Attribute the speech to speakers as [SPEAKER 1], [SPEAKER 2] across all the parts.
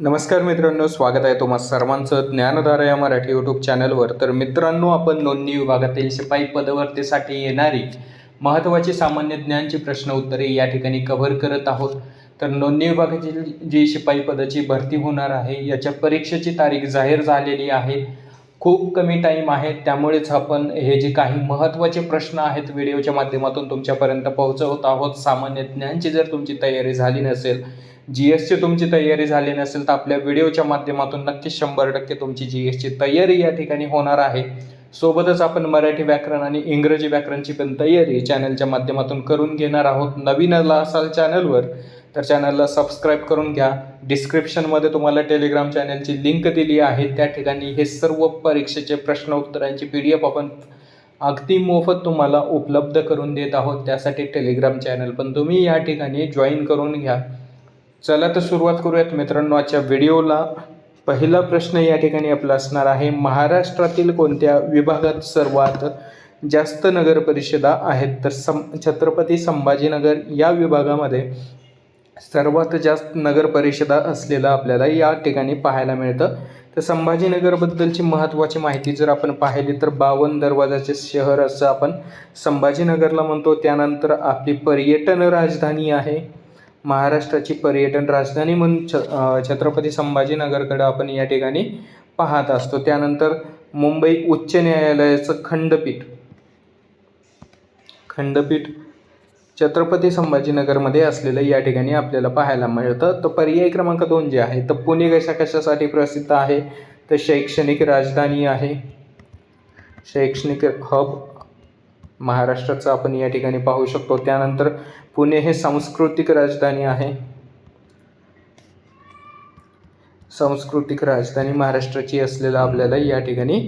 [SPEAKER 1] नमस्कार मित्रांनो स्वागत आहे तुम्हा सर्वांचं ज्ञानधारा या मराठी यूट्यूब चॅनलवर तर मित्रांनो आपण नोंदणी विभागातील शिपाई पदवर्तीसाठी येणारी महत्त्वाची सामान्य ज्ञानची प्रश्न उत्तरे या ठिकाणी कव्हर करत आहोत. तर नोंदणी विभागाची जी शिपाई पदाची भरती होणार आहे याच्या परीक्षेची तारीख जाहीर झालेली आहे. खूप कमी टाईम आहे त्यामुळेच आपण हे जे काही महत्त्वाचे प्रश्न आहेत व्हिडिओच्या माध्यमातून तुमच्यापर्यंत पोहोचवत आहोत. सामान्य ज्ञानची जर तुमची तयारी झाली नसेल जी एसची तुमची तयारी झाली नसेल तर आपल्या व्हिडिओच्या माध्यमातून नक्कीच शंभर टक्के तुमची जी एसची तयारी या ठिकाणी होणार आहे. सोबतच आपण मराठी व्याकरण आणि इंग्रजी व्याकरणची पण तयारी चॅनलच्या माध्यमातून करून घेणार आहोत. नवीन असाल चॅनलवर तर चॅनलला सबस्क्राईब करून घ्या. डिस्क्रिप्शनमध्ये तुम्हाला टेलिग्राम चॅनलची लिंक दिली आहे. त्या ठिकाणी हे सर्व परीक्षेचे प्रश्न उत्तरांची पी डी एफ आपण अगदी मोफत तुम्हाला उपलब्ध करून देत आहोत. त्यासाठी टेलिग्राम चॅनल पण तुम्ही या ठिकाणी जॉईन करून घ्या. चला तर सुरुवात करूयात मित्रांनो आजच्या व्हिडिओला. पहिला प्रश्न या ठिकाणी आपला असणार आहे महाराष्ट्रातील कोणत्या विभागात सर्वात जास्त नगर परिषदा आहेत? तर सं छत्रपती संभाजीनगर या विभागामध्ये सर्वात जास्त नगर परिषदा असलेलं आपल्याला या ठिकाणी पाहायला मिळतं. तर संभाजीनगरबद्दलची महत्त्वाची माहिती जर आपण पाहिली तर बावन दरवाजाचे शहर असं आपण संभाजीनगरला म्हणतो. त्यानंतर आपली पर्यटन राजधानी आहे. महाराष्ट्राची पर्यटन राजधानी म्हणून छ छत्रपती संभाजीनगरकडं आपण या ठिकाणी पाहत असतो. त्यानंतर मुंबई उच्च न्यायालयाचं खंडपीठ. खंडपीठ छत्रपती संभाजीनगरमध्ये असलेलं या ठिकाणी आपल्याला पाहायला मिळतं. तर पर्याय क्रमांक दोन जे आहे तर पुणे कशा कशासाठी प्रसिद्ध आहे? तर शैक्षणिक राजधानी आहे. शैक्षणिक हब महाराष्ट्राचं आपण या ठिकाणी पाहू शकतो. त्यानंतर पुणे हे सांस्कृतिक राजधानी आहे. सांस्कृतिक राजधानी महाराष्ट्राची असलेलं आपल्याला या ठिकाणी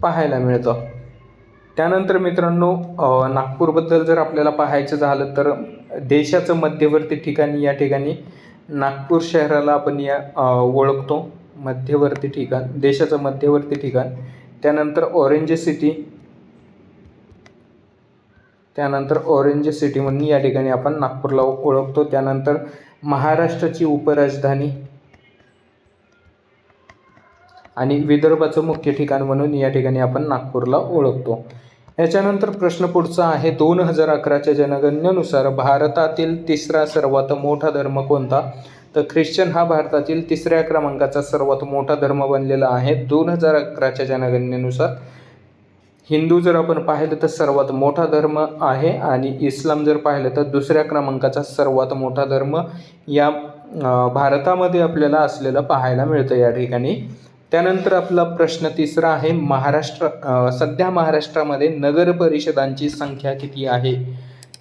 [SPEAKER 1] पाहायला मिळतं. त्यानंतर मित्रांनो नागपूरबद्दल जर आपल्याला पाहायचं झालं तर देशाचं मध्यवर्ती ठिकाणी या ठिकाणी नागपूर शहराला आपण या ओळखतो. मध्यवर्ती ठिकाण देशाचं मध्यवर्ती ठिकाण. त्यानंतर ऑरेंज सिटी त्यानंतर ऑरेंज सिटी म्हणून या ठिकाणी आपण नागपूरला ओळखतो. त्यानंतर महाराष्ट्राची उपराजधानी आणि विदर्भाचं मुख्य ठिकाण म्हणून या ठिकाणी आपण नागपूरला ओळखतो. याच्यानंतर प्रश्न पुढचा आहे. दोन हजार अकराच्या जनगणनेनुसार भारतातील तिसरा सर्वात मोठा धर्म कोणता? तर ख्रिश्चन हा भारतातील तिसऱ्या क्रमांकाचा सर्वात मोठा धर्म बनलेला आहे. दोन हजार अकराच्या जनगणनेनुसार हिंदू जर आपण पाहिलं तर सर्वात मोठा धर्म आहे आणि इस्लाम जर पाहिलं तर दुसऱ्या क्रमांकाचा सर्वात मोठा धर्म या भारतामध्ये आपल्याला असलेलं पाहायला मिळतं या ठिकाणी. त्यानंतर आपला प्रश्न तिसरा आहे महाराष्ट्र सध्या महाराष्ट्रामध्ये नगर परिषदांची संख्या किती आहे?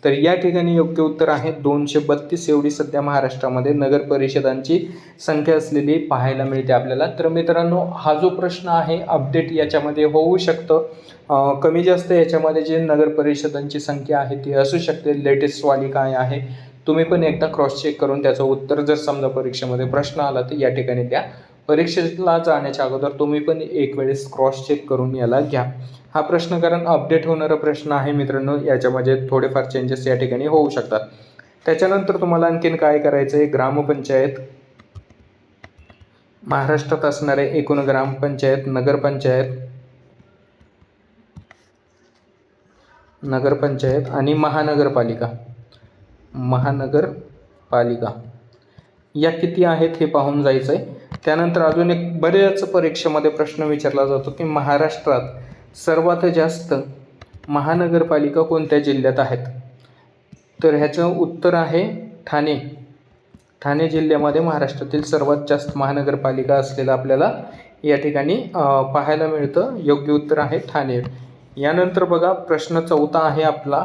[SPEAKER 1] तर या ठिकाणी योग्य उत्तर आहे दोनशे बत्तीस. एवढी सध्या महाराष्ट्रामध्ये नगर परिषदांची संख्या असलेली पाहायला मिळते आपल्याला. तर मित्रांनो हा जो प्रश्न आहे अपडेट याच्यामध्ये होऊ शकतं. कमी जास्त याच्यामध्ये जे नगर परिषदांची संख्या आहे ती असू शकते. लेटेस्टवाली काय आहे तुम्ही पण एकदा क्रॉस चेक करून त्याचं उत्तर जर समजा परीक्षेमध्ये प्रश्न आला तर या ठिकाणी द्या परीक्षेला जाण्याच्या अगोदर तुम्ही पण एक वेळेस क्रॉस चेक करून याला घ्या. हा प्रश्न कारण अपडेट होणारा प्रश्न आहे मित्रांनो. याच्यामध्ये थोडेफार चेंजेस या ठिकाणी होऊ शकतात. त्याच्यानंतर तुम्हाला आणखीन काय करायचं आहे ग्रामपंचायत. महाराष्ट्रात असणारे एकूण ग्रामपंचायत नगरपंचायत नगरपंचायत आणि महानगरपालिका. महानगरपालिका. या किती आहेत हे पाहून जायचं आहे त्यानंतर अजून एक बऱ्याच परीक्षेमध्ये प्रश्न विचारला जातो की महाराष्ट्रात सर्वात जास्त महानगरपालिका कोणत्या जिल्ह्यात आहेत? तर ह्याचं उत्तर आहे ठाणे. ठाणे जिल्ह्यामध्ये महाराष्ट्रातील सर्वात जास्त महानगरपालिका असलेलं आपल्याला या ठिकाणी पाहायला मिळतं. योग्य उत्तर आहे ठाणे. यानंतर बघा प्रश्न चौथा आहे आपला.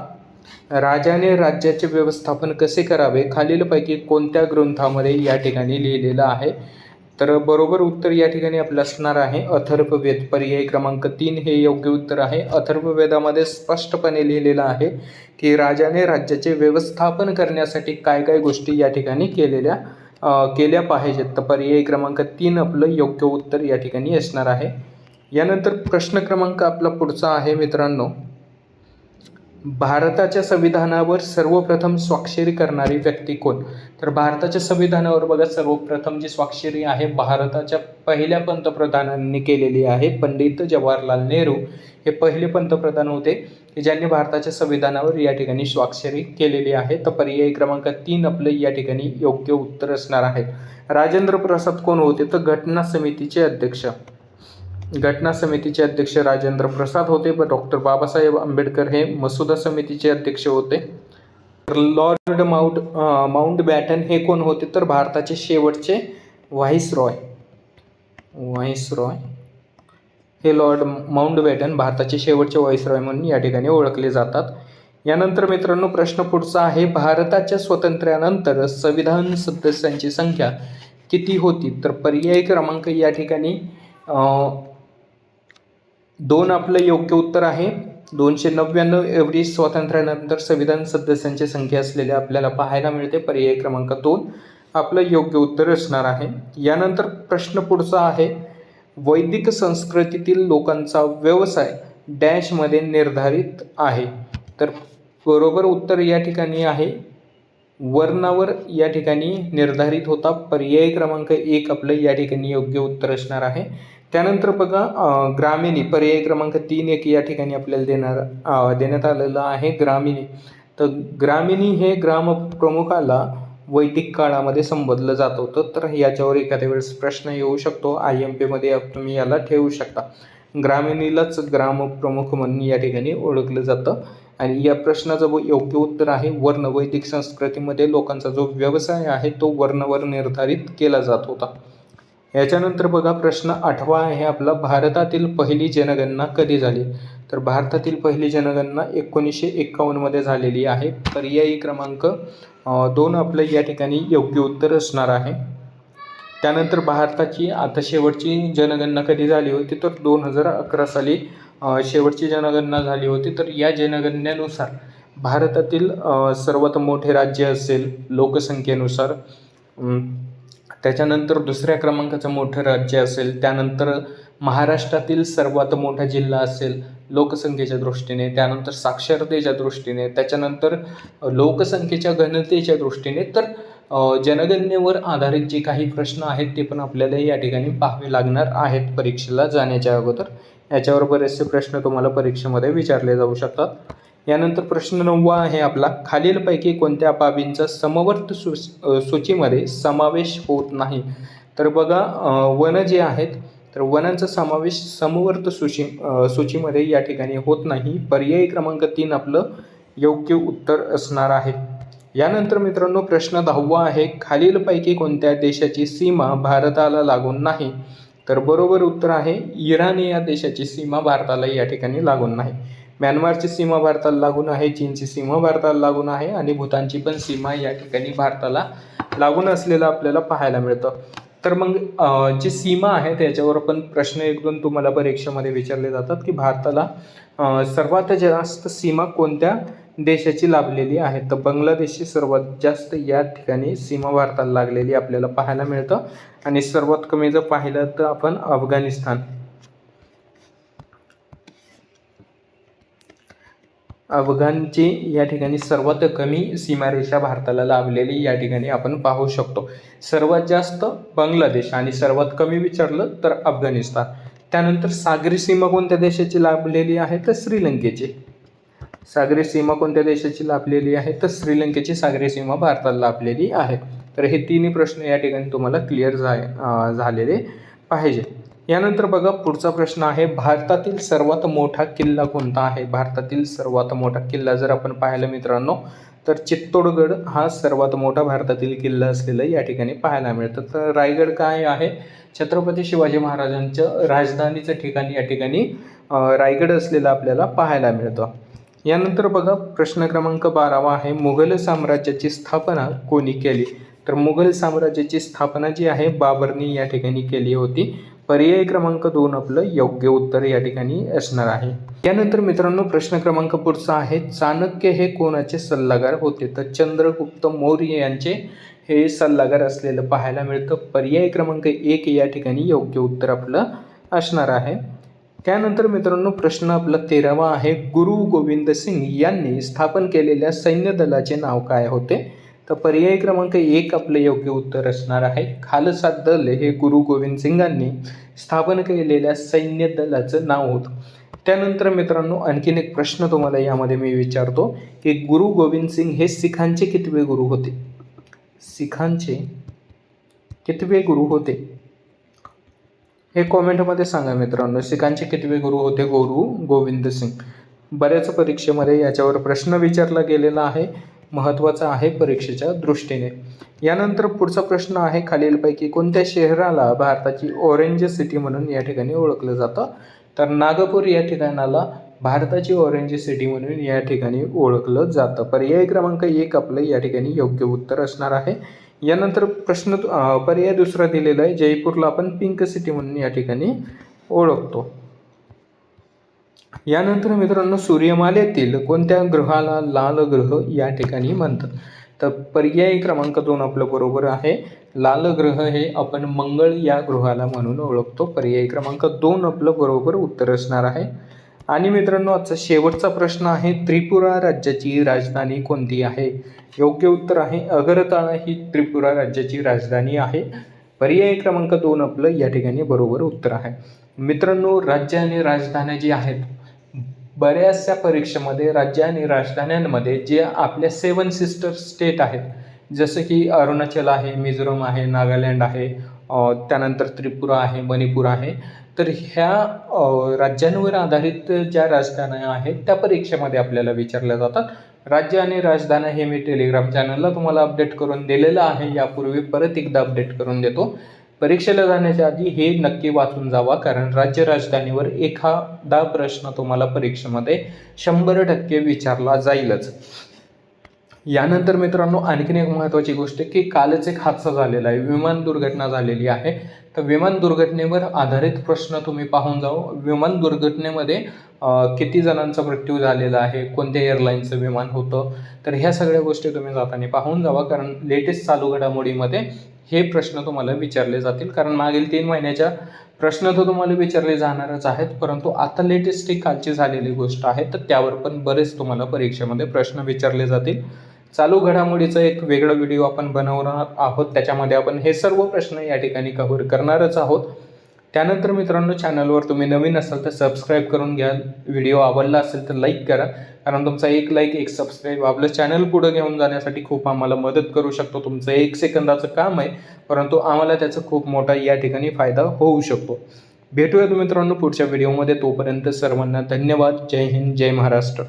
[SPEAKER 1] राजाने राज्याचे व्यवस्थापन कसे करावे? खालीलपैकी कोणत्या ग्रंथामध्ये या ठिकाणी लिहिलेलं आहे? तर बरोबर उत्तर या ठिकाणी आपलं असणार आहे. अथर्ववेद पर्याय क्रमांक तीन हे योग्य उत्तर आहे. अथर्ववेदामध्ये स्पष्टपणे लिहिलेलं आहे की राजाने राज्याचे व्यवस्थापन करण्यासाठी काय काय गोष्टी या ठिकाणी केलेल्या केल्या पाहिजेत. तर पर्याय क्रमांक तीन आपलं योग्य उत्तर या ठिकाणी असणार आहे. यानंतर प्रश्न क्रमांक आपला पुढचा आहे मित्रांनो. भारताच्या संविधानावर सर्वप्रथम स्वाक्षरी करणारी व्यक्ती कोण? तर भारताच्या संविधानावर बघा सर्वप्रथम जी स्वाक्षरी आहे भारताच्या पहिल्या पंतप्रधानांनी केलेली आहे पंडित जवाहरलाल नेहरू. हे पहिले पंतप्रधान होते की ज्यांनी भारताच्या संविधानावर या ठिकाणी स्वाक्षरी केलेली आहे. तर पर्यायी क्रमांक तीन आपलं या ठिकाणी योग्य उत्तर असणार आहे. राजेंद्र प्रसाद कोण होते? तर घटना समितीचे अध्यक्ष. घटना समितीचे अध्यक्ष राजेंद्र प्रसाद होते व डॉक्टर बाबासाहेब आंबेडकर हे मसुदा समितीचे अध्यक्ष होते. तर लॉर्ड माउंट माउंट बॅटन हे कोण होते तर भारताचे शेवटचे व्हाईस रॉय व्हाईस रॉय हे लॉर्ड माउंट बॅटन भारताचे शेवटचे व्हाईस रॉय म्हणून या ठिकाणी ओळखले जातात. यानंतर मित्रांनो प्रश्न पुढचा आहे भारताच्या स्वातंत्र्यानंतर संविधान सदस्यांची संख्या किती होती? तर पर्यायी क्रमांक या ठिकाणी दोन आपलं योग्य उत्तर आहे. दोनशे नव्याण्णव एवढी स्वातंत्र्यानंतर संविधान सदस्यांची संख्या असलेले आपल्याला पाहायला मिळते. पर्याय क्रमांक दोन आपलं योग्य उत्तर असणार आहे. यानंतर प्रश्न पुढचा आहे. वैदिक संस्कृतीतील लोकांचा व्यवसाय डॅशमध्ये निर्धारित आहे. तर बरोबर उत्तर या ठिकाणी आहे. वर्णावर या ठिकाणी निर्धारित होता. पर्याय क्रमांक एक आपलं या ठिकाणी योग्य उत्तर असणार आहे. त्यानंतर बघा ग्रामिणी पर्याय क्रमांक तीन एक या ठिकाणी आपल्याला देणार देण्यात आलेलं आहे ग्रामिणी. तर ग्रामिणी हे ग्रामप्रमुखाला वैदिक काळामध्ये संबोधलं जात होतं. तर याच्यावर एखाद्या वेळेस प्रश्न येऊ शकतो. आय एम पीमध्ये तुम्ही याला ठेवू शकता. ग्रामिणीलाच ग्रामप्रमुख म्हणून या ठिकाणी ओळखलं जातं. आणि या प्रश्नाचं योग्य उत्तर आहे वर्ण वैदिक संस्कृतीमध्ये लोकांचा जो व्यवसाय आहे तो वर्णवर निर्धारित केला जात होता. याच्यानंतर बघा प्रश्न आठवा आहे आपला. भारतातील पहिली जनगणना कधी झाली? तर भारतातील पहिली जनगणना एकोणीसशे एक्कावन्नमध्ये झालेली आहे. पर्यायी क्रमांक दोन आपलं या ठिकाणी योग्य उत्तर असणार आहे. त्यानंतर भारताची आता शेवटची जनगणना कधी झाली होती? तर दोन हजार अकरा साली शेवटची जनगणना झाली होती. तर या जनगणनेनुसार भारतातील सर्वात मोठे राज्य असेल लोकसंख्येनुसार त्याच्यानंतर दुसऱ्या क्रमांकाचं मोठं राज्य असेल त्यानंतर महाराष्ट्रातील सर्वात मोठा जिल्हा असेल लोकसंख्येच्या दृष्टीने त्यानंतर साक्षरतेच्या दृष्टीने त्याच्यानंतर लोकसंख्येच्या घनतेच्या दृष्टीने तर जनगणनेवर आधारित जे काही प्रश्न आहेत ते पण आपल्याला या ठिकाणी पाहावे लागणार आहेत परीक्षेला जाण्याच्या अगोदर. याच्यावर बरेचसे प्रश्न तुम्हाला परीक्षेमध्ये विचारले जाऊ शकतात. यानंतर प्रश्न नववा आहे आपला. खालीलपैकी कोणत्या बाबींचा समवर्त सू सूचीमध्ये समावेश होत नाही? तर बघा वन जे आहेत तर वनांचा समावेश समवर्त सूची सूचीमध्ये या ठिकाणी होत नाही. पर्यायी क्रमांक तीन आपलं योग्य उत्तर असणार आहे. यानंतर मित्रांनो प्रश्न दहावा आहे. खालीलपैकी कोणत्या देशाची सीमा भारताला लागून नाही? तर बरोबर उत्तर आहे इराण या देशाची सीमा भारताला या ठिकाणी लागून नाही. म्यानमारची सीमा भारताला लागून आहे चीनची सीमा भारताला लागून आहे आणि भूतानची पण सीमा या ठिकाणी भारताला लागून असलेलं आपल्याला पाहायला मिळतं. तर मग जी सीमा आहे त्याच्यावर पण प्रश्न एक दोन तुम्हाला परीक्षेमध्ये विचारले जातात की भारताला सर्वात जास्त सीमा कोणत्या देशाची लाभलेली आहे? तर बांगलादेशची सर्वात जास्त या ठिकाणी सीमा भारताला लागलेली आपल्याला पाहायला मिळतं. आणि सर्वात कमी जर पाहिलं तर आपण अफगाणिस्तान. अफगाणची या ठिकाणी सर्वात कमी सीमारेषा भारताला लाभलेली या ठिकाणी आपण पाहू शकतो. सर्वात जास्त बांगलादेश आणि सर्वात कमी विचारलं तर अफगाणिस्तान. त्यानंतर सागरी सीमा कोणत्या देशाची लाभलेली आहे तर श्रीलंकेची. सागरी सीमा कोणत्या देशाची लाभलेली आहे तर श्रीलंकेची सागरी सीमा भारताला लाभलेली आहे. तर हे तिन्ही प्रश्न या ठिकाणी तुम्हाला क्लिअर झा झालेले पाहिजे. यानंतर बघा पुढचा प्रश्न आहे भारतातील सर्वात मोठा किल्ला कोणता आहे? भारतातील सर्वात मोठा किल्ला जर आपण पाहायला मित्रांनो तर चित्तोडगड हा सर्वात मोठा भारतातील किल्ला असलेला या ठिकाणी पाहायला मिळतं. तर रायगड काय आहे? छत्रपती शिवाजी महाराजांच्या राजधानीचं ठिकाणी या ठिकाणी रायगड असलेलं आपल्याला पाहायला मिळतं. यानंतर बघा प्रश्न क्रमांक बारावा आहे मुघल साम्राज्याची स्थापना कोणी केली? तर मुघल साम्राज्याची स्थापना जी आहे बाबरनी या ठिकाणी केली होती. पर्याय क्रमांक दोन आपलं योग्य उत्तर या ठिकाणी असणार आहे. यानंतर मित्रांनो प्रश्न क्रमांक पुढचा आहे चाणक्य हे कोणाचे सल्लागार होते? तर चंद्रगुप्त मौर्य यांचे हे सल्लागार असलेलं पाहायला मिळतं. पर्याय क्रमांक एक या ठिकाणी योग्य उत्तर आपलं असणार आहे. त्यानंतर मित्रांनो प्रश्न आपला तेरावा आहे गुरु गोविंद सिंग यांनी स्थापन केलेल्या सैन्य दलाचे नाव काय होते? तर पर्याय क्रमांक एक आपलं योग्य उत्तर असणार आहे. खालसा दल हे गुरु गोविंद सिंगांनी स्थापन केलेल्या सैन्य दलाचं नाव होतं. त्यानंतर मित्रांनो आणखीन एक प्रश्न तुम्हाला यामध्ये मी विचारतो की गुरु गोविंद सिंग हे सिखांचे कितवे गुरु होते? सिखांचे कितवे गुरु होते? हे कॉमेंटमध्ये सांगा मित्रांनो सिखांचे कितवे गुरु होते? गुरु गोविंद सिंग. बऱ्याच परीक्षेमध्ये याच्यावर प्रश्न विचारला गेलेला आहे. महत्त्वाचा आहे परीक्षेच्या दृष्टीने. यानंतर पुढचा प्रश्न आहे खालीलपैकी कोणत्या शहराला भारताची ऑरेंज सिटी म्हणून या ठिकाणी ओळखलं जातं? तर नागपूर या ठिकाणाला भारताची ऑरेंज सिटी म्हणून या ठिकाणी ओळखलं जातं. पर्याय क्रमांक एक आपलं या ठिकाणी योग्य उत्तर असणार आहे. यानंतर प्रश्न पर्याय दुसरा दिलेला आहे. जयपूरला आपण पिंक सिटी म्हणून या ठिकाणी ओळखतो. यानंतर मित्रांनो सूर्यमालेतील कोणत्या ग्रहाला लाल ग्रह या ठिकाणी म्हणतात? तर पर्याय क्रमांक दोन आपलं बरोबर आहे. लाल ग्रह हे आपण मंगळ या ग्रहाला म्हणून ओळखतो. पर्याय क्रमांक दोन आपलं बरोबर उत्तर असणार आहे. आणि मित्रांनो आजचा शेवटचा प्रश्न आहे त्रिपुरा राज्याची राजधानी कोणती आहे? योग्य उत्तर आहे अगरताळा ही त्रिपुरा राज्याची राजधानी आहे. पर्याय क्रमांक दोन आपलं या ठिकाणी बरोबर उत्तर आहे. मित्रांनो राज्य आणि राजधान्या जी आहेत बऱ्याचशा परीक्षेमध्ये राज्य आणि राजधान्यांमध्ये जे आपल्या सेवन सिस्टर स्टेट आहेत जसं की अरुणाचल आहे मिझोरम आहे नागालँड आहे त्यानंतर त्रिपुरा आहे मणिपूर आहे तर ह्या राज्यांवर आधारित ज्या राजधान्या आहेत त्या परीक्षेमध्ये आपल्याला विचारल्या जातात. राज्य आणि राजधान्या हे मी टेलिग्राम चॅनलला तुम्हाला अपडेट करून दिलेलं आहे. यापूर्वी परत एकदा अपडेट करून देतो. परीक्षेला जाण्याच्या आधी हे नक्की वाचून जावा कारण राज्य राजधानीवर एखादा प्रश्न तुम्हाला परीक्षेमध्ये शंभर टक्के विचारला जाईलच. यानंतर मित्रांनो आणखीन एक महत्त्वाची गोष्ट की कालच एक हादसा झालेला आहे विमान दुर्घटना झालेली आहे. तर विमान दुर्घटनेवर आधारित प्रश्न तुम्ही पाहून जाऊ विमान दुर्घटनेमध्ये किती जणांचा मृत्यू झालेला आहे कोणत्या एअरलाईनचं विमान होतं तर ह्या सगळ्या गोष्टी तुम्ही जाताना पाहून जावा कारण लेटेस्ट चालू घडामोडीमध्ये हे प्रश्न तुम्हाला विचारले जातील. कारण मागील तीन महिन्याच्या प्रश्न तर तुम्हाला विचारले जाणारच आहेत. परंतु आता लेटेस्ट ही कालची झालेली गोष्ट आहे. तर त्यावर पण बरेच तुम्हाला परीक्षेमध्ये प्रश्न विचारले जातील. चालू घडामोडीचा एक वेगळा व्हिडिओ आपण बनवणार आहोत. त्याच्यामध्ये आपण हे सर्व प्रश्न या ठिकाणी कव्हर करणारच आहोत. त्यानंतर मित्रांनो चॅनलवर तुम्ही नवीन असाल तर सबस्क्राईब करून घ्या. व्हिडिओ आवडला असेल तर लाईक करा. कारण तुमचा एक लाईक एक सबस्क्राईब आपलं चॅनल पुढं घेऊन जाण्यासाठी खूप आम्हाला मदत करू शकतो. तुमचं एक सेकंदाचं काम आहे परंतु आम्हाला त्याचा खूप मोठा या ठिकाणी फायदा होऊ शकतो. भेटूयात मित्रांनो पुढच्या व्हिडिओमध्ये तोपर्यंत सर्वांना धन्यवाद. जय हिंद जय महाराष्ट्र.